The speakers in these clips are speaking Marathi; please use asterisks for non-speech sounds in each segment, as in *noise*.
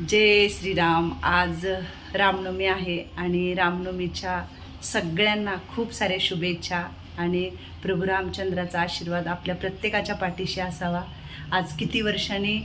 जय श्रीराम. आज रामनवमी आहे आणि रामनवमीच्या सगळ्यांना खूप साऱ्या शुभेच्छा आणि प्रभू रामचंद्राचा आशीर्वाद आपल्या प्रत्येकाच्या पाठीशी असावा. आज किती वर्षांनी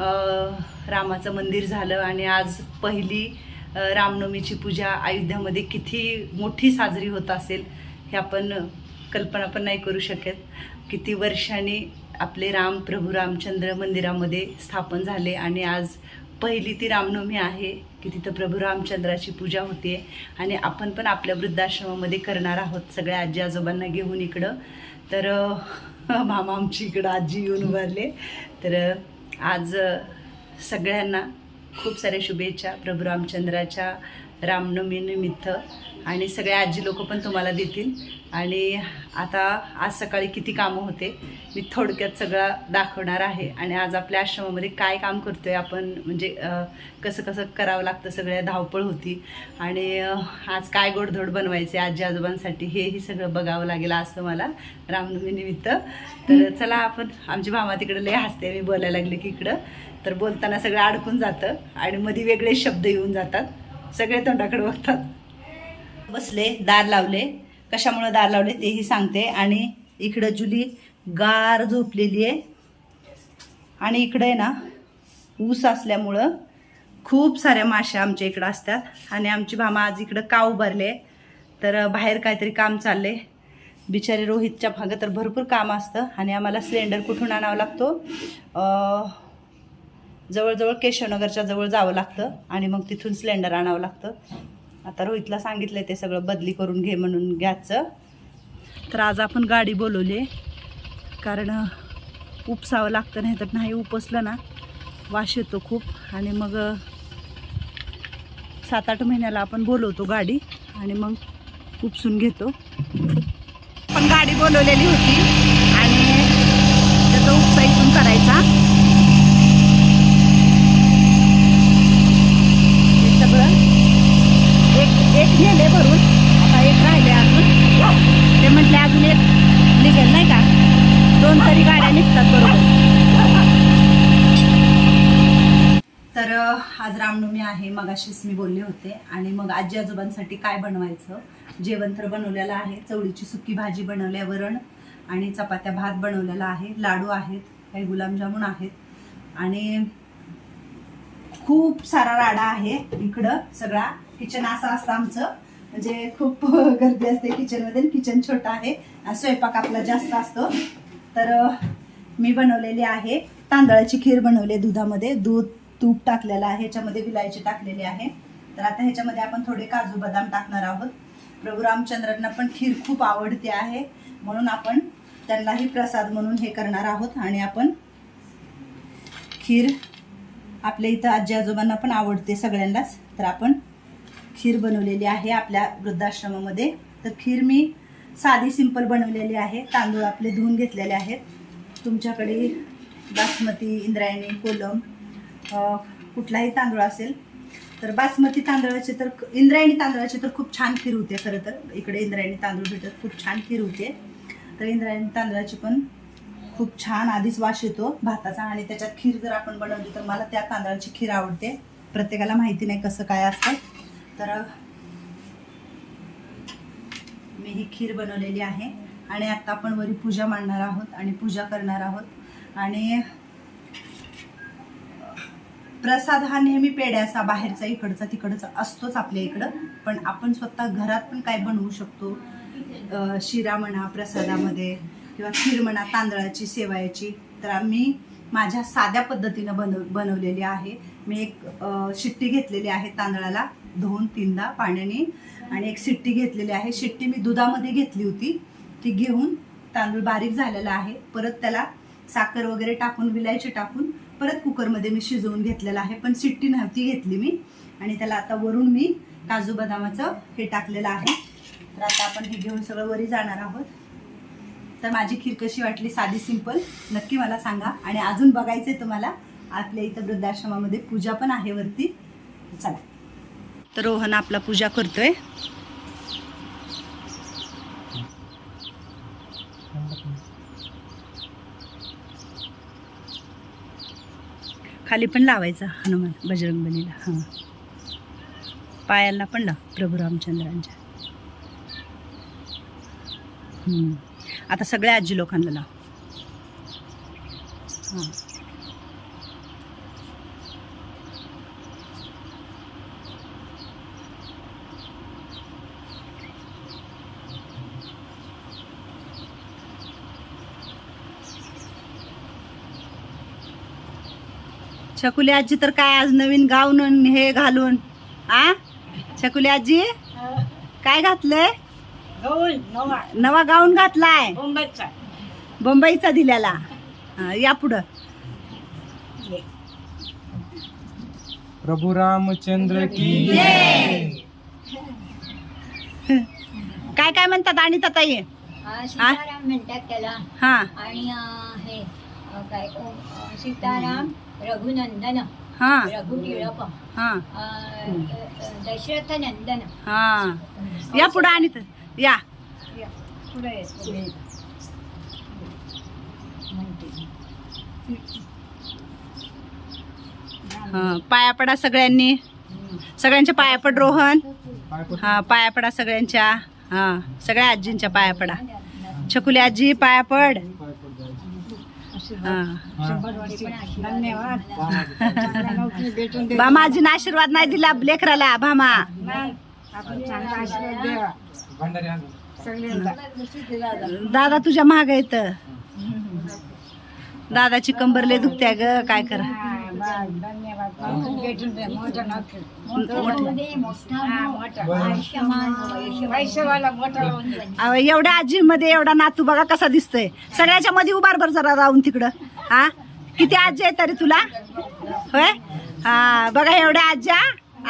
रामाचं मंदिर झालं आणि आज पहिली रामनवमीची पूजा अयोध्यामध्ये किती मोठी साजरी होत असेल हे आपण कल्पना पण नाही करू शकत. किती वर्षांनी आपले राम प्रभू रामचंद्र मंदिरामध्ये स्थापन झाले आणि आज पहिली ती रामनवमी आहे की तिथं प्रभू रामचंद्राची पूजा होते. आणि आपण पण आपल्या वृद्धाश्रमामध्ये करणार आहोत सगळ्या आजी आजोबांना घेऊन इकडं. तर *laughs* मामा आमची इकडं आजी येऊन उभारले तर आज सगळ्यांना खूप साऱ्या शुभेच्छा प्रभू रामचंद्राच्या रामनवमीनिमित्त. आणि सगळे आजी लोक पण तुम्हाला देतील. आणि आता आज सकाळी किती कामं होते मी थोडक्यात सगळं दाखवणार आहे. आणि आज आपल्या आश्रमामध्ये काय काम करतोय आपण म्हणजे कसं कसं करावं लागतं सगळ्या धावपळ होती. आणि आज काय गोडधोड बनवायचे आजी आजोबांसाठी हेही सगळं बघावं लागेल असं मला रामनवमीनिमित्त तर चला आपण आमची मामा तिकडे लय हसते मी बोलायला लागले की इकडं. तर बोलताना सगळं अडकून जातं आणि मध्ये वेगळे शब्द येऊन जातात. सगळे तोंडाकडे बघतात. बसले दार लावले. कशामुळं दार लावले तेही सांगते. आणि इकडं जुली गार झोपलेली आहे. आणि इकडं आहे ना ऊस असल्यामुळं खूप साऱ्या माश्या आमच्या इकडं असतात. आणि आमची भामा आज इकडं का उभारले. तर बाहेर काहीतरी काम चालले बिचारे रोहितच्या भागात तर भरपूर काम असतं. आणि आम्हाला सिलेंडर कुठून आणावा लागतो? जवळजवळ केशवनगरच्या जवळ जावं लागतं. आणि मग तिथून सिलेंडर आणावं लागतं. आता रोहितला सांगितलं ते सगळं बदली करून घे म्हणून गॅसचं तर आज आपण गाडी बोलवली आहे. कारण उपसावं लागतं नाही तर नाही उपसलं ना वाश येतो खूप. आणि मग सात आठ महिन्याला आपण बोलवतो गाडी आणि मग उपसून घेतो. पण गाडी बोलवलेली होती आणि त्याचा उपसा इथून करायचा हे सगळं एक नेले भरून. आता एक राहिले अजून. ते म्हटले अजून एक निघेल नाही का? दोन तरी गाड्या निघतात बरोबर. तर आज रामनवमी आहे मगाशीच मी बोलले होते. आणि मग आजी आजोबांसाठी काय बनवायचं? जेवण तर बनवलेलं आहे. चवळीची सुकी भाजी बनवल्या वरण आणि चपात्या भात बनवलेला आहे. लाडू आहेत काही गुलाबजामुन आहेत. आणि खूप सारा राडा आहे इकडं सगळा. किचन असं असतं आमचं. म्हणजे खूप गर्दी असते किचनमध्ये. किचन छोटं आहे. आणि स्वयंपाक आपला जास्त असतो. तर मी बनवलेली आहे. तांदळाची खीर बनवली आहे दुधामध्ये. दूध तूप टाकलेलं आहे. ह्याच्यामध्ये विलायची टाकलेली आहे. तर आता ह्याच्यामध्ये आपण थोडे काजू बदाम टाकणार आहोत. प्रभू रामचंद्रांना पण खीर खूप आवडते आहे. म्हणून आपण त्यांनाही प्रसाद म्हणून हे करणार आहोत. आणि आपण खीर आपल्या इथं आजी आजोबांना पण आवडते सगळ्यांनाच. तर आपण खीर बनवलेली आहे आपल्या वृद्धाश्रमामध्ये. तर खीर मी साधी सिंपल बनवलेली आहे. तांदूळ आपले धुवून घेतलेले आहेत. तुमच्याकडे बासमती इंद्रायणी कोलम कुठलाही तांदूळ असेल तर बासमती तांदळाचे तर इंद्रायणी तांदळाचे तर खूप छान खीर होते खरं तर. इकडे इंद्रायणी तांदूळ भेटत खूप छान खीर होते. तर इंद्रायणी तांदळाची पण खूप छान आधीच वास येतो भाताचा आणि त्याच्यात खीर जर आपण बनवली तर मला त्या तांदळाची खीर आवडते. प्रत्येकाला माहिती नाही कसं काय असतं. तर मी ही खीर बनवलेली आहे आणि आता आपण वरी पूजा मांडणार आहोत आणि पूजा करणार आहोत. आणि प्रसाद हा नेहमी पेड्याचा बाहेरचा इकडचा तिकडचा असतोच आपल्या इकडं. पण आपण स्वतः घरात पण काय बनवू शकतो? शिरा म्हणा प्रसादामध्ये किंवा खीर म्हणा तांदळाची सेवायची तर आम्ही माझ्या साध्या पद्धतीनं बनव बनवलेली आहे. मी एक शिट्टी घेतलेली आहे तांदळाला. धुवून तीनदा पाण्याने आणि एक शिट्टी घेतलेली आहे. शिट्टी मी दुधामध्ये घेतली होती. ती घेऊन तांदूळ बारीक झालेला आहे. परत त्याला साखर वगैरे टाकून विलायची टाकून परत कुकरमध्ये मी शिजवून घेतलेलं आहे. पण शिट्टी नव्हती घेतली मी. आणि त्याला आता वरून मी काजू बदामाचं हे टाकलेलं आहे. तर आता आपण हे घेऊन सगळं वरी जाणार आहोत. तर माझी खीर कशी वाटली? साधी सिंपल. नक्की मला सांगा. आणि अजून बघायचं आहे तुम्हाला. आपल्या इथं वृद्धाश्रमामध्ये पूजा पण आहे वरती. चला. तर रोहन आपला पूजा करतोय. खाली पण लावायचा हनुमान बजरंगबलीला हां. पायांना पण लाव प्रभू रामचंद्रांच्या. आता सगळ्या आजी लोकांना लाव. हां. छकुली आजी तर काय आज नवीन गाऊन हे घालून? आ? छकुली आजी? काय घातलंय? नवा. गाऊन घातलाय. बंबईचा. दिल्याला हा, या पुढं. प्रभू रामचंद्र की काय काय म्हणतात आणि ताई अं, सीताराम म्हणतात त्याला. हा. आणि अं, हे अं, काय अं, सीताराम रघुनंदन हा. रघु टिळक हा. अं, दशरथ नंदन हा. या पुढं आणि त- या. ये, पुढे ये. म्हणते. हा, पाया पडा सगळ्यांनी. सगळ्यांच्या पाया पड रोहन. हा पाया पडा सगळ्यांच्या. हा सगळ्या आजींच्या पाया पडा. छकुली आजी पाया पड. हा. भामा आजीनं आशीर्वाद नाही दिला लेकराला भामा. दादा तुझ्या माग येत. दादाची कंबर लय दुखत्या ग काय कर. यशवंत. अहो, एवढ्या आजीमध्ये एवढा नातू बघा कसा दिसतोय. सगळ्याच्या मध्ये उभार बर जरा राहून तिकडं. हा? किती आजी आहे तरी तुला? होय? हा बघा एवढ्या आज्या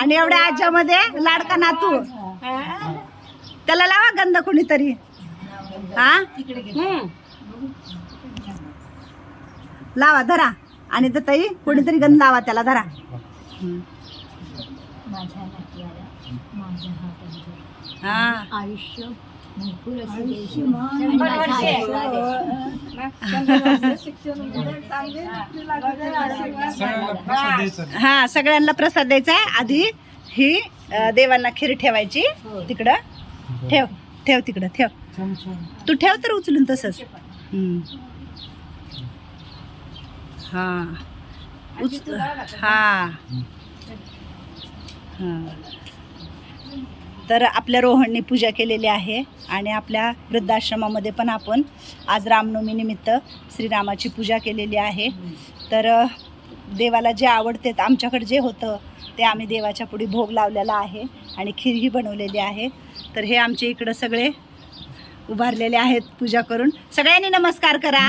आणि एवढ्या आज्यामध्ये लाडका नातू. त्याला लावा गंध कोणीतरी. हा? हम्म. लावा धरा. आणि तर ताई कोणीतरी गंध लावा त्याला धरा. माझ्या नातवाला हा. आयुष्य भरपूर असू सगळ्यांना प्रसाद द्यायचा. हा सगळ्यांना प्रसाद द्यायचा आहे. आधी ही देवांना खीर ठेवायची. तिकडं. ठेव ठेव तिकडं ठेव. तू ठेव तर उचलून तसंच. हम्म. हा. उच हा. हा. तर आपल्या रोहनने पूजा केलेली आहे आणि आपल्या वृद्धाश्रमामध्ये पण आपण आज रामनवमी निमित्त श्रीरामाची पूजा केलेली आहे. तर देवाला जे आवडते आमच्याकडे जे होतं ते आम्ही देवाच्या पुढे भोग लावलेला आहे आणि खीरही बनवलेली आहे. तर हे आमचे इकडं सगळे उभारलेले आहेत पूजा करून. सगळ्यांनी नमस्कार करा.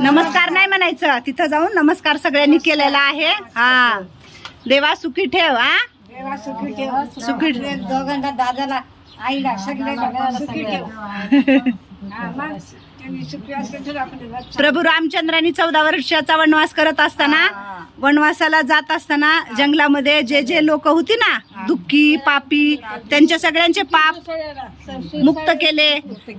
नमस्कार नाही म्हणायचं. तिथं जाऊन नमस्कार सगळ्यांनी केलेला आहे. हा. देवा सुखी ठेव हा. सुखी ठेव. दोघांना दादाला आईला सगळ्या सुखी ठेव. प्रभू रामचंद्रांनी चौदा वर्षाचा वनवास करत असताना वनवासाला जात असताना जंगलामध्ये जे जे लोक होती ना दुःखी पापी त्यांच्या सगळ्यांचे पाप मुक्त केले.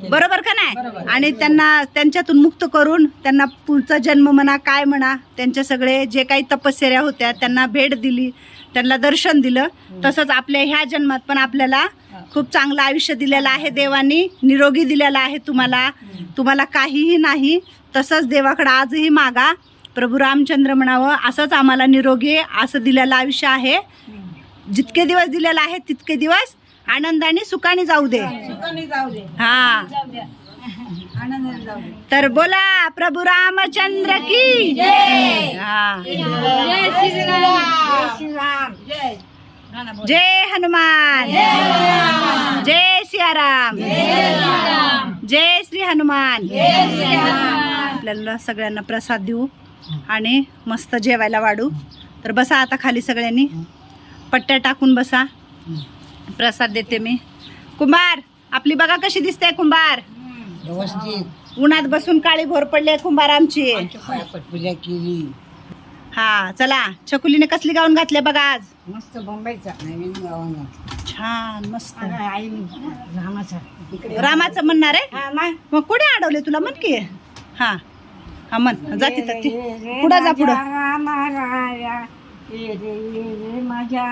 बरोबर का नाही? आणि त्यांना त्यांच्यातून मुक्त करून त्यांना पुढचा जन्म म्हणा काय म्हणा त्यांचे सगळे जे काही तपश्चर्या होत्या त्यांना भेट दिली त्यांना दर्शन दिलं. तसंच आपल्या ह्या जन्मात पण आपल्याला खूप चांगलं आयुष्य दिलेलं आहे देवानी निरोगी दिलेलं आहे तुम्हाला. तुम्हाला काहीही नाही तसंच देवाकडे आजही मागा. प्रभू रामचंद्र म्हणावं असंच आम्हाला निरोगी असं दिलेलं आयुष्य आहे. जितके दिवस दिलेलं आहे तितके दिवस आनंदाने सुखाने जाऊ दे. हा. तर बोला प्रभू रामचंद्र की हा. जय हनुमान। जय सियाराम। जय श्री हनुमान। आपल्याला सगळ्यांना प्रसाद देऊ आणि मस्त जेवायला वाढू. तर बसा आता खाली सगळ्यांनी. पट्ट्या टाकून बसा. प्रसाद देते मी. कुंभार आपली बघा कशी दिसते कुंभार. व्यवस्थित. उन्हात बसून काळी घोर पडली कुंभार आमची. केली. हा चला. छकुलीने कसली गाऊन घातले बघा आज? मस्त बंबईचा नवीन छान मस्त. आई रामाचा. इकडे रामाचं म्हणणार आहे? मग कोणी अडवले तुला? म्हण की. हा हा म्हण. जा तिथं. ती पुढं जा पुढं. रामाराया ये रे ये रे माझ्या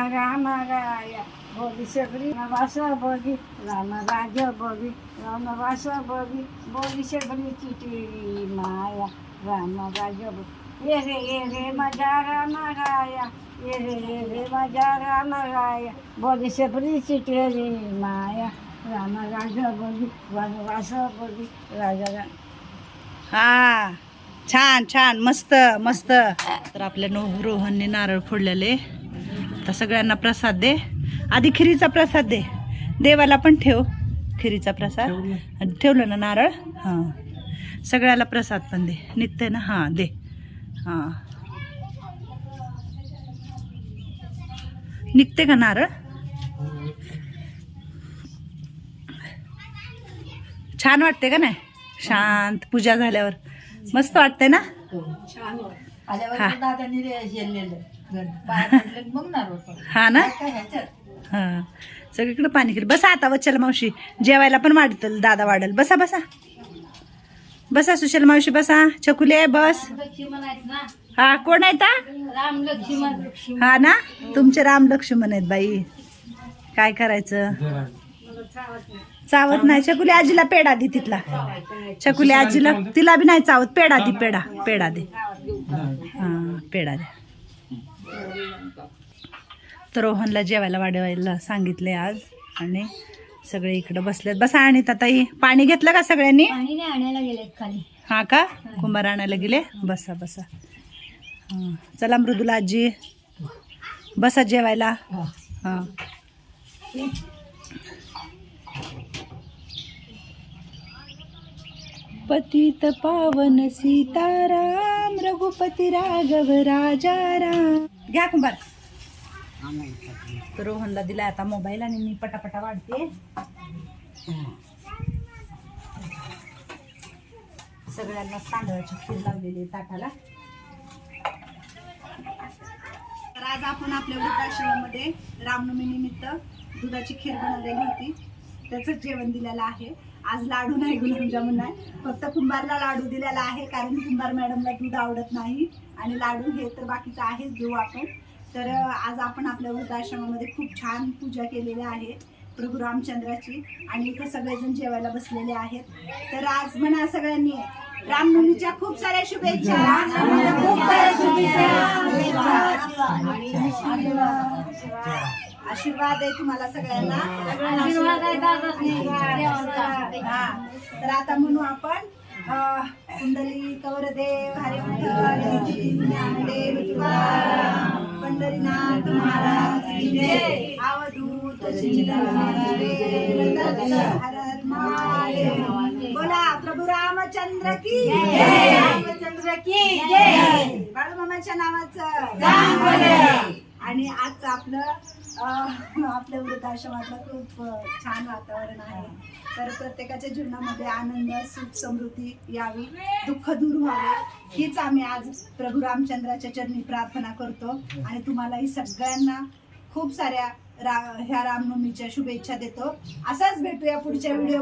बोली सगळी वास बोली राम राज बोली राम वास बोली बोली सगळी चिटी माया. राम राज बोली. ये रे ये रे माझ्या रामाराया. ये रे ये रे माझ्या रामाराया. बोली सगळी चिटी रे माया. राम राज बोली वनवास बोली राजा रा हा छान छान मस्त मस्त. तर आपल्या नो रोहनने नारळ फोडलेले. तर सगळ्यांना प्रसाद दे. आधी खिरीचा प्रसाद दे. देवाला पण ठेव खिरीचा प्रसाद. ठेवलं ना नारळ? हां. सगळ्याला प्रसाद पण दे. निघते ना हां दे. हां. निघते का नारळ? छान वाटते का नाही? शांत पूजा झाल्यावर. मस्त वाटते ना? हा. हा. ना? हा. सगळीकडे पाणी केलं. बसा आता वच्छल मावशी. जेवायला पण वाढतं. दादा वाढल. बसा बसा. बसा सुशल मावशी बसा. चकुले बस. हा कोण आहेत हा? राम लक्ष्मण. हा ना? तुमचे राम लक्ष्मण आहेत बाई. काय करायचं. चावत नाही. चकुली आजीला पेढा दे तिथला. चकुली आजीला तिला बी नाही चावत. पेढा दे पेढा पेढा दे. हा पेढा दे. तर रोहनला जेवायला वाढवायला सांगितले आज. आणि सगळे इकडं बसलेत. बसा आणि ताई पाणी घेतलं का सगळ्यांनी? आणायला गेलेत खाली. हा का? कुंभार आणायला गेले? बसा बसा. हा. चला मृदुला आजी. बसा जेवायला. हा. पतित पावन सीताराम रघुपती राघव राजा राम घ्या कुंभार. तर रोहनला दिला आता मोबाईल आणि मी पटापटा वाढते. सगळ्यांना तांदळाची खीर लावलेली आहे ताटाला. तर आज आपण आपल्या वृद्धाश्रमामध्ये रामनवमी निमित्त दुधाची खीर बनवलेली होती. त्याचं जेवण दिलेलं आहे. आज लाडू नाही गुलाबजामुन नाही. फक्त कुंभारला लाडू दिलेला आहे कारण कुंभार मॅडमला दूध आवडत नाही. आणि लाडू हे तर बाकीचं आहेच देऊ आपण. तर आज आपण आपल्या वृद्धाश्रमामध्ये खूप छान पूजा केलेली आहे प्रभू रामचंद्राची आणि इथं सगळेजण जेवायला बसलेले आहेत. तर आज म्हणा सगळ्यांनी रामनवमीच्या खूप साऱ्या शुभेच्छा. खूप साऱ्या शुभेच्छा. आशीर्वाद आहे तुम्हाला सगळ्यांना. आशीर्वाद आहे. हा. तर आता म्हणू आपण कुंडली कौरदेव हरे विठ्ठल ज्ञानदेव तुकाराम, पंढरीनाथ महाराज की जय. अवधूत चिंतन दत्त हर हर महादेव. बोला प्रभू रामचंद्र की जय. रामचंद्र की जय. बाळूमामाच्या नावाचं. आणि आजचं आपलं आपल्या वृद्धाश्रमातलं खूप छान वातावरण आहे. तर प्रत्येकाच्या जीवनामध्ये आनंद सुख समृद्धी यावी दुःख दूर व्हावे हीच आम्ही आज प्रभू रामचंद्राच्या चरणी प्रार्थना करतो. आणि तुम्हालाही सगळ्यांना खूप साऱ्या रा ह्या रामनवमीच्या शुभेच्छा देतो. असंच भेटूया पुढच्या व्हिडिओ